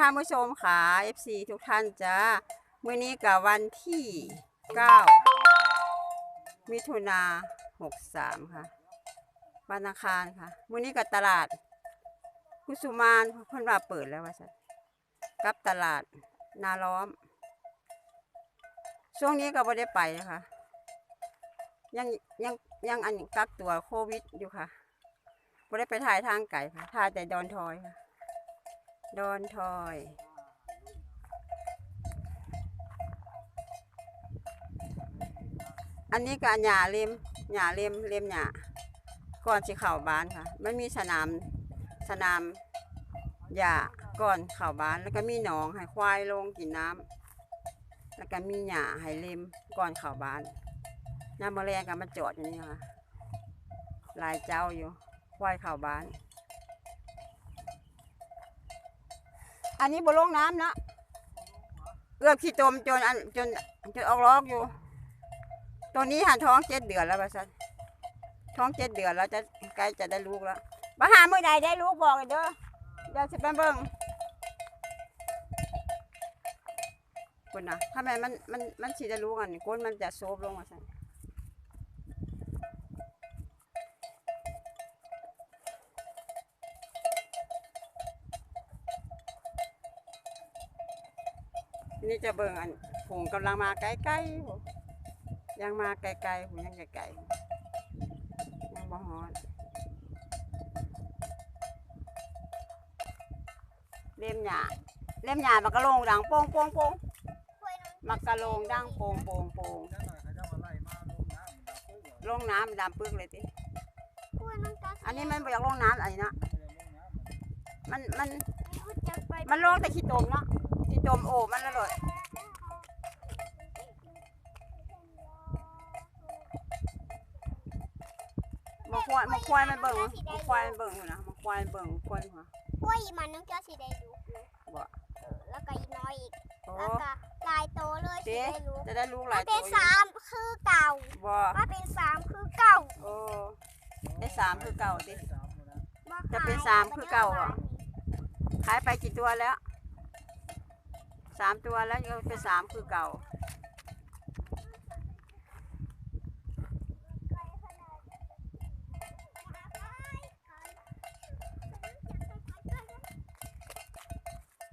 ท่านผู้ชมค่ะ FC ทุกท่านจ้ามื้อนี้กับวันที่ 9 มิถุนา63 ค่ะ วันอังคารค่ะมื้อนี้กับตลาด กุสุมานเพิ่นว่าเปิดแล้วว่าซั่นกับตลาดนาล้อม ช่วงนี้ก็บ่ได้ไปนะคะ ยังยังยังอันกักตัวโควิดอยู่ค่ะบ่ได้ไปถ่ายทางไก่ค่ะถ่ายแต่ดอนทอยค่ะ ดอนทอย อันนี้ก็หญ้าเล็มหญ้าเล็มเล็มหญ้าก่อนสิเข้าบ้านค่ะ มันมีสนามสนามหญ้าก่อนเข้าบ้านแล้วก็มีหนองให้ควายลงกินน้ำแล้วก็มีหญ้าให้เล็มก่อนเข้าบ้านน้ำมะแรงก็มาจอดอยู่นี่ค่ะลายเจ้าอยู่ควายเข้าบ้าน อันนี้บ่ลงน้ำนะเอื้อบขี้ตมจนอันจนจนออกลอกอยู่ ตัวนี้หันท้องเจ็ดเดือนแล้วป่ะสันท้องเจ็ดเดือนแล้วจะใกล้จะได้ลูกแล้วมาหาเมื่อใดได้ลูกบอกเลยเด้อเดี๋ยวสิไปเบิ่งคุณนะทำไมมันมันมันสิได้ลูกอันนี้ก้นมันจะโซบลงมาสัน นี่จะเบิ่งอันผงกำลังมาใกล้ๆผมยังมาไกลๆผมยังไกลๆยังบ่ฮอดเล่มหญ้าเล่มหญ้ามันก็ลงดังโป่งโป่งโป่งมันก็ลงดังโป่งโป่งโป่งลงน้ำดำปึ้งเลยติอันนี้มันบ่อยากลงน้ำอันนี้นะมันมันมันลงแต่ขี้ตมเนาะ ขี้ตมโอ้มันละเลยมาควายมาควายมันเบิ่งวะมาควายมันเบิ่งอยู่นะมาควายมันเบิ่งควายหัวกล้วยมันน้องเจ้าสีได้ดูเลยบ่เออแล้วก็อีน้อยอีกโอ้แล้วก็ลายโตเลยสีเจ๊ได้รู้จะได้ลูกหมัลานยตัเป็วนอยู่สามคือเก่าบ่มาเป็นสามคือเก่าโอ้ได้สามคือเก่าติบ่จะเป็นขยสามคือเก่าเหรอขายไปกี่ตัวแล้ว สามตัวแล้วยังเป็นสามคือเก่า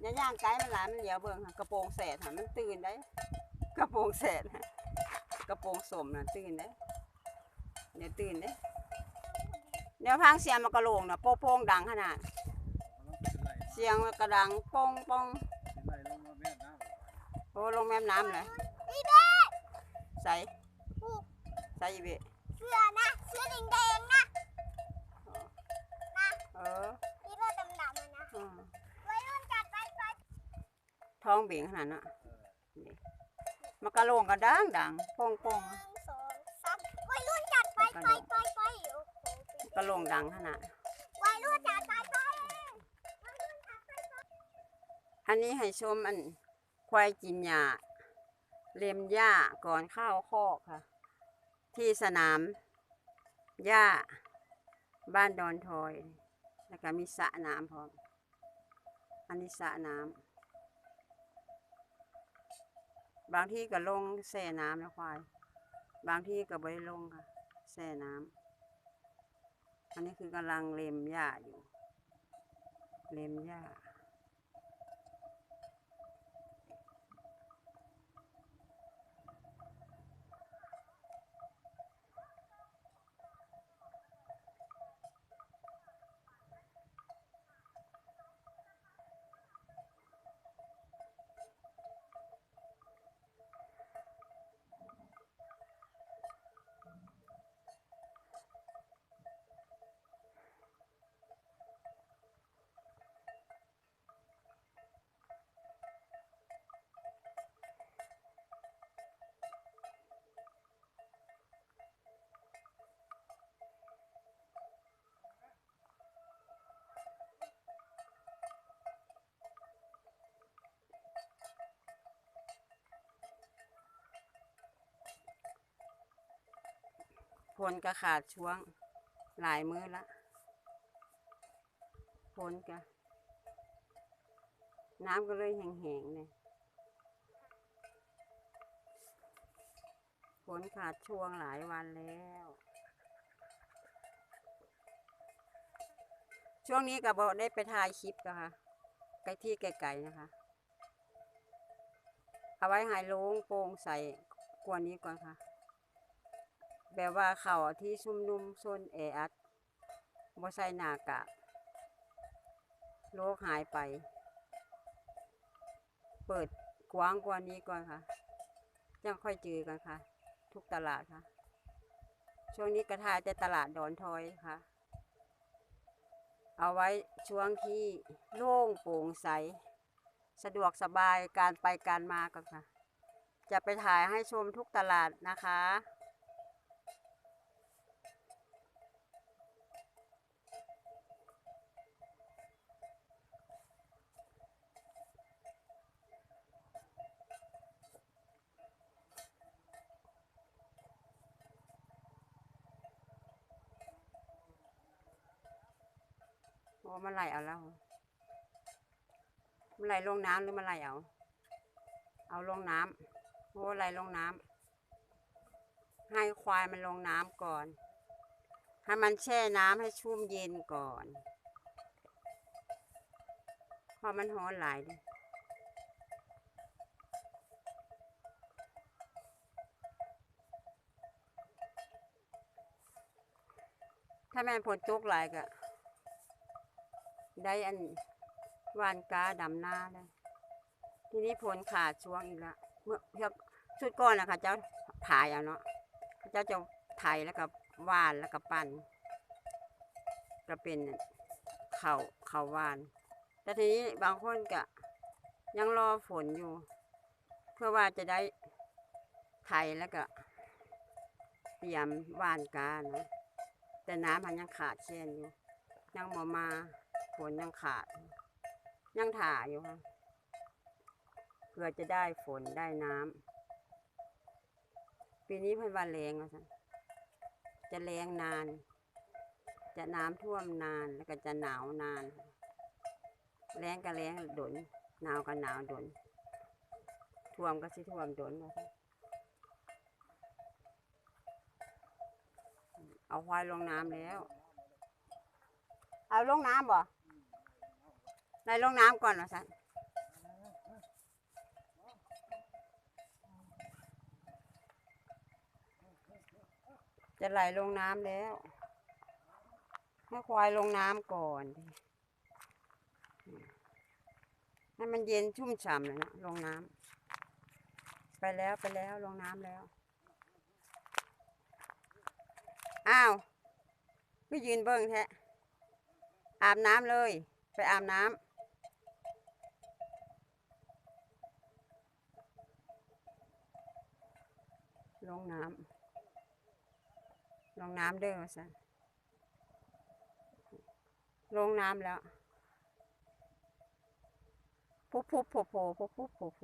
อย่าย่างไกลมันหลายมันเหลียวเบิ่งค่ะกระโปรงแสดค่ะมันตื่นได้ กระโปรงแสดค่ะกระโปรงสมน่ะตื่นได้เดี๋ยวตื่นได้เดี๋ยวพังเสียงมันกระโหลงน่ะโป๊ะโป้งดังขนาด เสียงมันกระดังป้องป้อง โอ้ลงแม่น้ำเลยอีเบ้ใส่ใส่อีเบะเสื้อนะเสื้อแดงๆนะเอออีเบ้ดำๆอะนะอืมวัยรุ่นจัดไปไปท้องเบ่งขนาดนั้นน่ะนี่มันกระโหลงกระดังดังป้องป้องหนึ่งสองสามวัยรุ่นจัดไปไปไปไปโอ้โหกระโหลงดังขนาดวัยรุ่นจัดไปไปอันนี้ให้ชมอัน ควายกินหญ้าเล็มหญ้าก่อนเข้าคอกค่ะ ที่สนามหญ้าบ้านดอนทอย แล้วก็มีสระน้ำพร้อม อันนี้สระน้ำ บางที่ก็ลงแช่น้ำนะควาย บางที่ก็ไม่ได้ลงค่ะแช่น้ำ อันนี้คือกำลังเล็มหญ้าอยู่ เล็มหญ้า ฝนก็ขาดช่วง หลายมือละฝนก็น้ำก็เลยแห้งๆเลยฝนขาดช่วงหลายวันแล้ว ช่วงนี้ก็บอกได้ไปถ่ายคลิปนะคะไกลที่ไกลๆนะคะ เอาไว้หายลงโปร่งใสกว่านี้ก่อนค่ะ แบบว่าเขาที่ชุมนุมโซนแออัดบ่ใส่หน้ากากโรคหายไป เปิดกว้างกว่านี้ก่อนค่ะยังค่อยเจอกันค่ะ ทุกตลาดค่ะ ช่วงนี้กระทายแต่ตลาดดอนทอยค่ะ เอาไว้ช่วงที่โล่งโปร่งใส สะดวกสบายการไปการมากันค่ะ จะไปถ่ายให้ชมทุกตลาดนะคะ โอ้มันไหลเอาแล้วมันไหลลงน้ำหรือมันไหลเอา เอาลงน้ำโอ้ไหลลงน้ำให้ควายมันลงน้ำก่อน ให้มันแช่น้ำให้ชุ่มเย็นก่อนพราะมันร้อนไหลดิถ้าแม่นฝนตกหลายก็ ได้อันวานกาดำหน้าได้ทีนี้ผลขาดช่วงอีกแล้วเมื่อเพื่อชุดก้อนนะคะเจ้าถ่ายเอาเนาะเจ้าจะถ่ายแล้วก็วานแล้วก็ปั่นก็เป็นเขาเขาวาน แต่ทีนี้บางคนก็ยังรอฝนอยู่ เพื่อว่าจะได้ไถแล้วก็ เตรียมวานกาเนาะแต่น้ำมันยังขาดเช่นอยู่ยังบ่มา ฝนยังขาด ยังถ่าอยู่ค่ะเพื่อจะได้ฝนได้น้ำปีนี้เพิ่นว่าแรงอะสันจะแรงนาน จะน้ำท่วมนานแล้วก็จะหนาวนาน แรงก็แรงดนหนาวก็หนาวดนท่วมก็สิท่วมดนว่าซั่นเอาควายลงน้ำแล้ว เอาลงน้ำบ่ ในลงน้ำก่อนว่าสันจะไหลลงน้ำแล้ว ให้ควายลงน้ำก่อนให้มันเย็นชุ่มฉ่ำเลยนะลงน้ำไปแล้วไปแล้วลงน้ำแล้ว อ้าวก็ยืนเบิ้งแท้อาบน้ำเลย ไปอาบน้ำ ลงน้ำลงน้ำเด้อสันลงน้ำแล้วพุบพุบโผโผพุบพุบโผโผ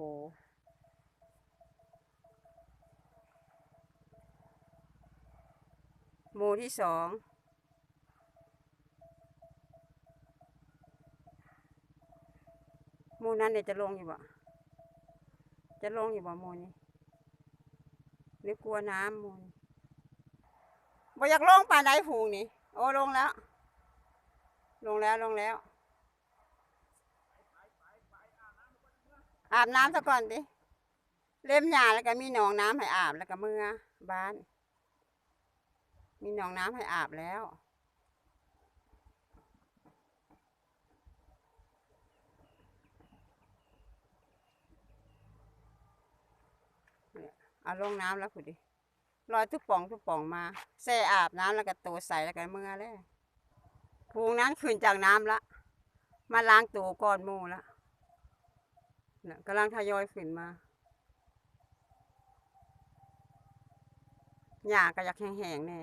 หมู่ที่สองหมู่นั้นเดี๋ยจะลงอยู่บ่ จะลงอยู่บ่หมู่นี้ หรือกลัวน้ำมูลบ่อยากลงป่านใดผูงนี่ โอ้ลงแล้ว ลงแล้วลงแล้ว อาบน้ำซะก่อนดิเล่มหญ้าแล้วก็มีหนองน้ำให้อาบแล้วก็เมื่อบ้าน มีหนองน้ำให้อาบแล้ว เอาลงน้ำแล้วคุณดิลอยทุกป่องทุกป่องมาแช่อาบน้ำแล้วก็ตัวใสแล้วก็เมื่อแล้วพูงนั้นขึ้นจากน้ำละ มาล้างตัวก่อนมูละน่ะกำลังทยอยขึ้นมาหญ้าก็อยากแห้งๆแน่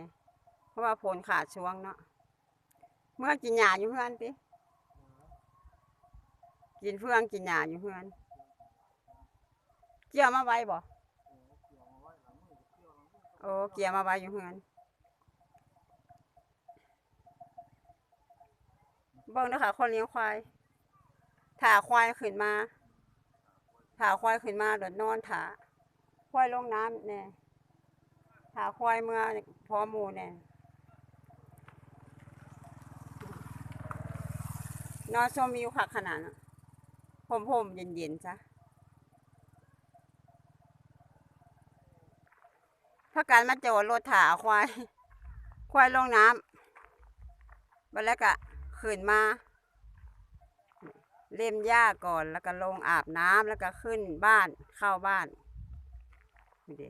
เพราะว่าฝนขาดช่วงเนาะเมื่อกินหญ้าอยู่เพื่อนติกินเฟืองกินหญ้าอยู่เพื่อนเกี่ยวมาไว้บ่ โอ้เกียร์มาไว้อยู่เฮือนเบิ่งนะคะคนเลี้ยงควายถาควายขึ้นมาถาควายขึ้นมาโดดนอนถาควายลงน้ำแน่ถ้าควายเมื่อพอมหมูแน่นอนชมวิวคักขนาดนั้นผมผมเย็นๆจ้ะ ถ้าการมาโจอดรถถาควาย ควายลงน้ำบัดแล้วก็ขึ้นมา เล่มหญ้าก่อนแล้วก็ลงอาบน้ำแล้วก็ขึ้นบ้านเข้าบ้านนี่ดิ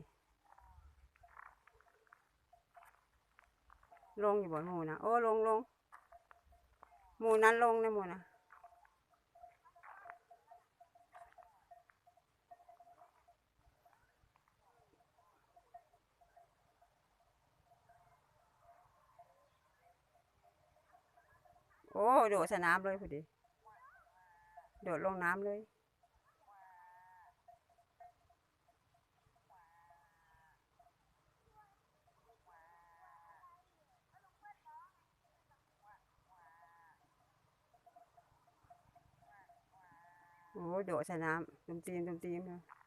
ลงอยู่บ่หมูนะโอ้ลงลงหมูนั้นลงนะหมูนะ โดดสนามเลยพอดี โดดลงน้ำเลย โอ้โดดสนามตุมตีมตุมตีมเลย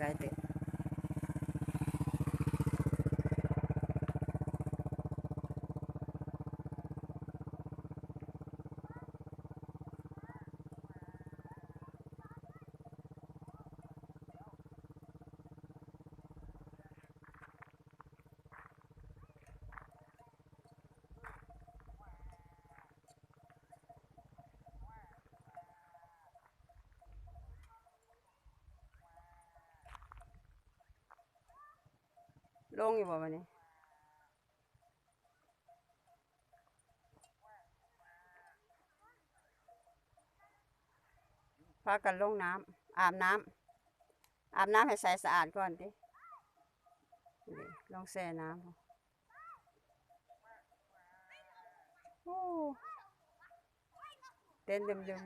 ไก งอยู่บ่วันนี้พากันลงน้ำอาบน้ำอาบน้ำให้ใสสะอาดก่อนดิลองแช่น้ำโอ้เต้นดึมดึ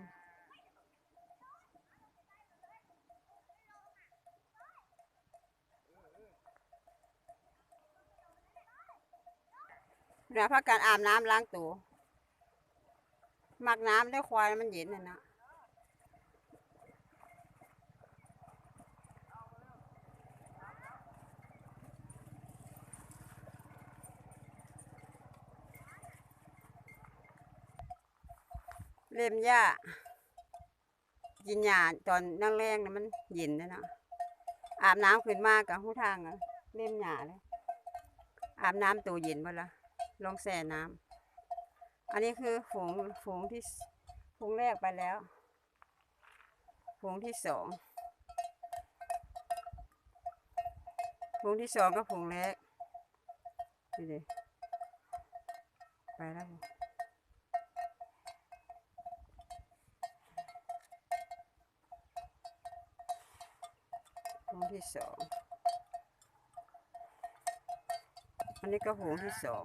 เดี๋ยวพักการอาบน้ำล้างตัวหมักน้ำได้ควายมันเย็นน่ะนะเล่มหญ้ากินหญ้าตอนนั่งแรงนะมันเย็นเลยเนาะอาบน้ำขึ้นมากับหูทางอะเล่มหญ้าเลยอาบน้ำตัวเย็นหมดละ ลงแช่น้ำอันนี้คือฝูงฝูงที่ฝูงแรกไปแล้วฝูงที่สองฝูงที่สองก็ฝูงแรกนี่ดิไปแล้วหูที่สองอันนี้ก็หูที่สอง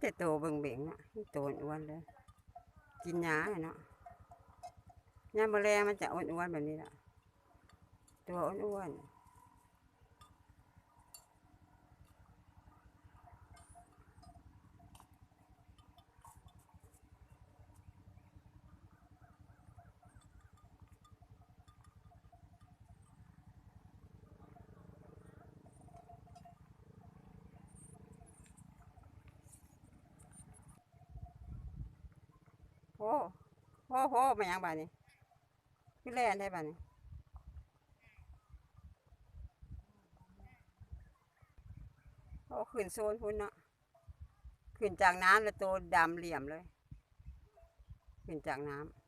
แต่โตเบิ่งเบ่งๆอะโตอ้วนๆเลย กินยาอะเนาะยามแมลงมันจะอ้วนๆแบบนี้แหละตัวอ้วนๆ โอ้โหโหมายังบ้านนี้พี่แล่นได้บ้านนี้โอ้ขึ้นโซนพุ่นเนาะขึ้นจากน้ำแล้วตัวดำเหลี่ยมเลย ขึ้นจากน้ำ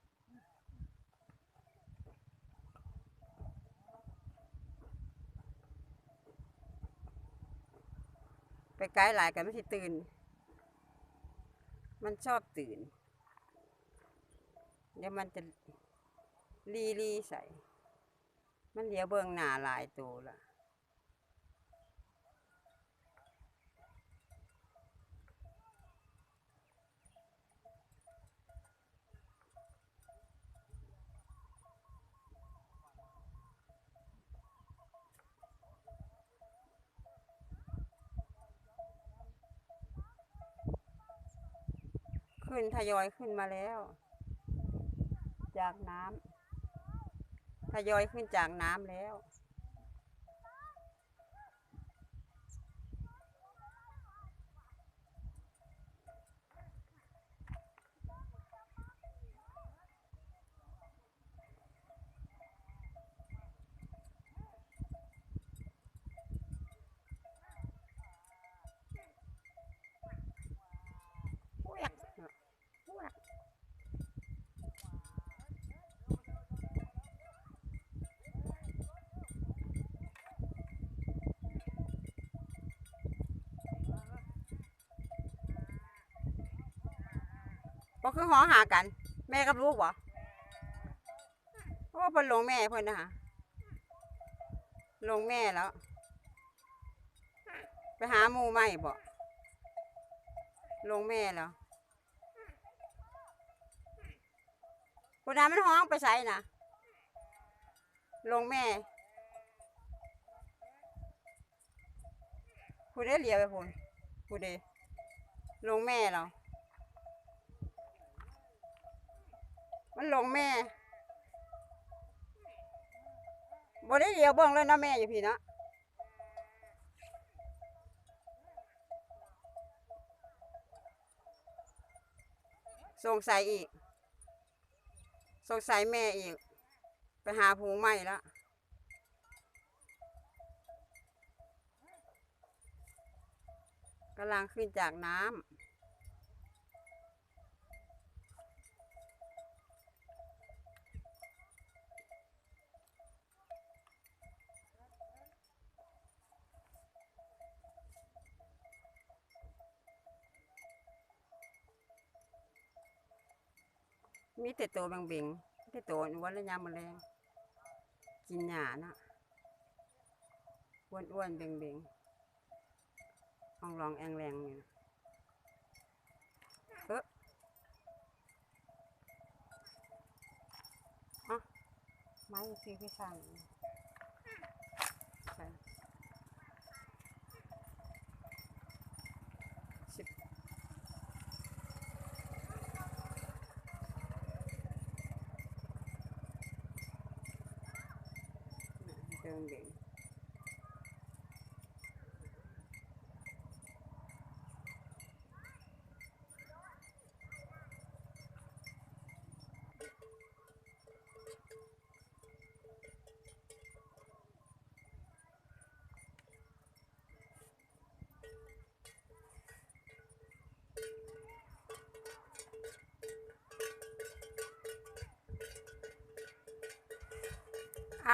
ไปไกลหลายกันไม่สิตื่น มันชอบตื่น เดี๋ยวมันจะรีรีใส่ มันเดี๋ยวเบิ่งหน้าลายตัวละขึ้นทยอยขึ้นมาแล้ว จากน้ำทยอยขึ้นจากน้ำแล้ว ก็คือหอหากัน แม่กับลูกบ่เพราะเพิ่นลงแม่เพิ่นนะคะลงแม่แล้ว ไปหาหมูใหม่บ่ลงแม่แล้วคนนั้นมันห้องไปใส่นะลงแม่พูดได้เลียวไปพูดพูดได้ลงแม่แล้ว มันลงแม่บ่ได้เลียวเบิ่งเลยนะแม่อยู่พี่นะสงสัยอีก สงสัยแม่อีก ไปหาผูใหม่แล้วกำลังขึ้นจากน้ำ มีแต่ตัวเบ่งๆมีแต่ตัววันละยามแมลงกินหญ้านะอ้วนๆเบ่งๆอ่องรองแองแรงนี่นะเอออะไม้ซีพี่สั่ง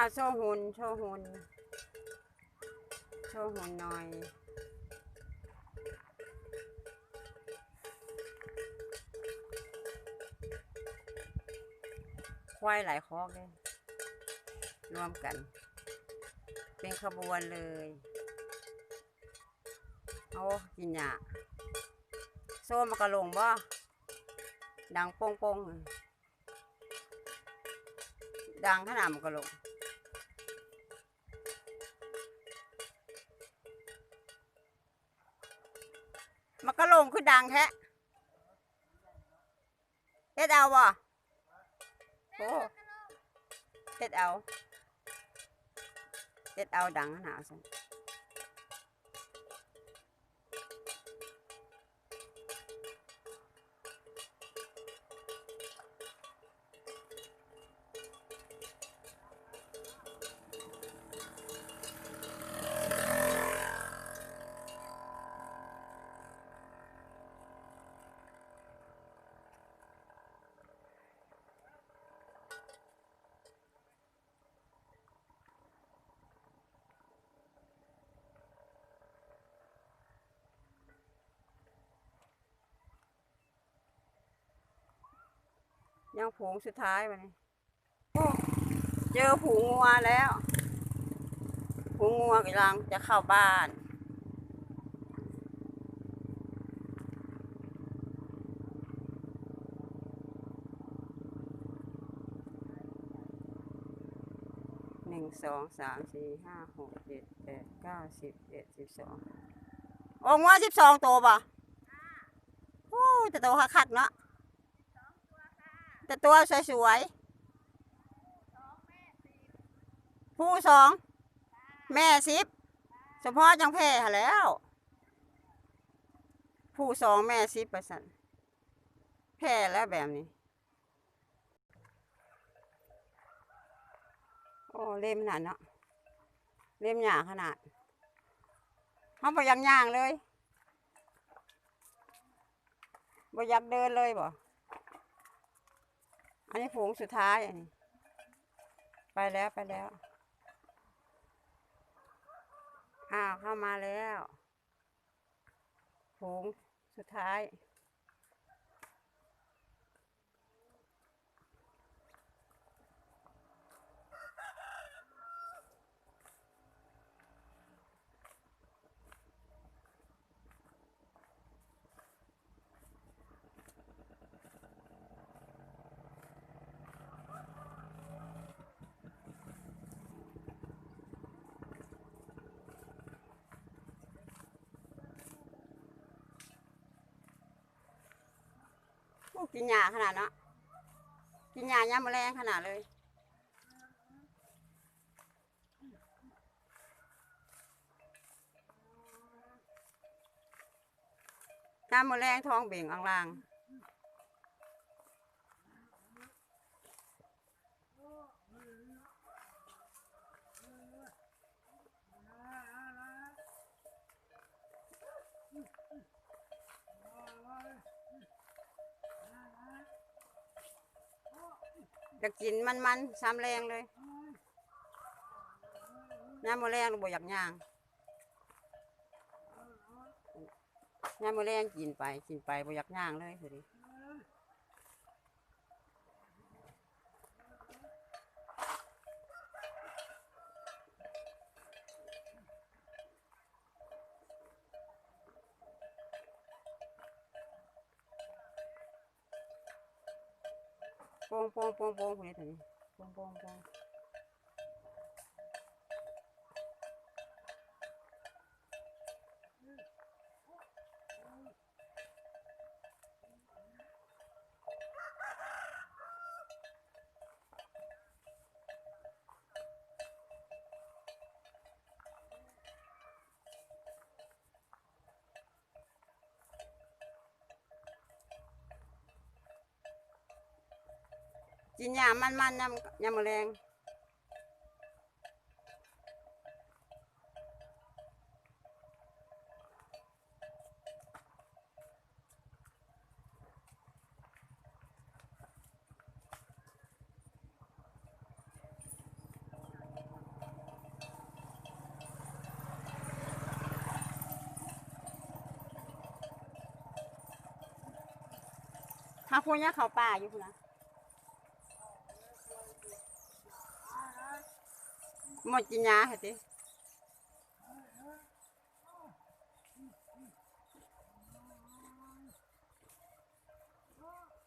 อาโชว์หุ่นโชว์หุ่นโชว์หุ่นหน่อย ควายหลายคอกเลยรวมกัน เป็นขบวนเลยเอากินหยาโซ่มากระลงบ่ดังโป้งโป้งๆดังขนาดมันกระลง มันก็ลงคือดังแท้เฮ็ดเอาบ่โอ้เฮ็ดเอาเฮ็ดเอาดังขนาดนั้น ยังผูงสุดท้ายวันเจอผูงงัวแล้ว ผูงงัวกำลังจะเข้าบ้าน หนึ่งสองสามสี่ห้าหกเจ็ดแปดเก้าสิบเอ็ดสิบสองอ้งัวสิบสองตัวป่ะโอ้แต่ตัวคักๆเนาะ แต่ตัวสวยๆผู้สอง แม่สิบเฉพาะจังแพ้หแล้ว ผู้สองแม่สิบประสันแพ้แล้วแบบนี้ โอ้เล่มขนาดเนาะเล่มหยาขนาดเขาบอยังย่างเลยบอยากเดินเลยบ่ อันนี้ฝูงสุดท้ายอันนี้ไปแล้วไปแล้ว อ้าวเข้ามาแล้ว ฝูงสุดท้าย กินยาขนาดเนาะกินยาย่ามแมลงขนาดเลยน้ำมแมลงท้องเบ่งอ่างลาง อยากกินมันมันๆซ้ำแรงเลยน้ำมะแมลงบ่อยากย่างน้ำมะแมลงกินไปกินไปบ่อยากย่างเลยคือดิ โป่งโป่งโป่ กินยามันมันยำยำแมลงถ้าพูดเนี่ยเขาป่าอยู่นะ หมดกินยาเหรอติ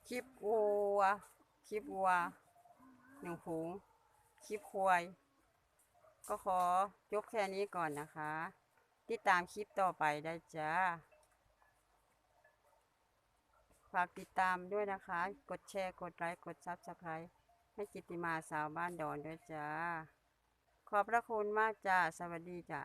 คลิปวัวคลิปวัวหนึ่งฝูคลิปควาย ก็ขอยกแค่นี้ก่อนนะคะ ติดตามคลิปต่อไปได้จ้า ฝากติดตามด้วยนะคะ กดแชร์ กดไลค์ กดซับสไครต์ให้จิตติมาสาวบ้านดอนด้วยจ้า ขอบพระคุณมากจ้า สวัสดีจ้า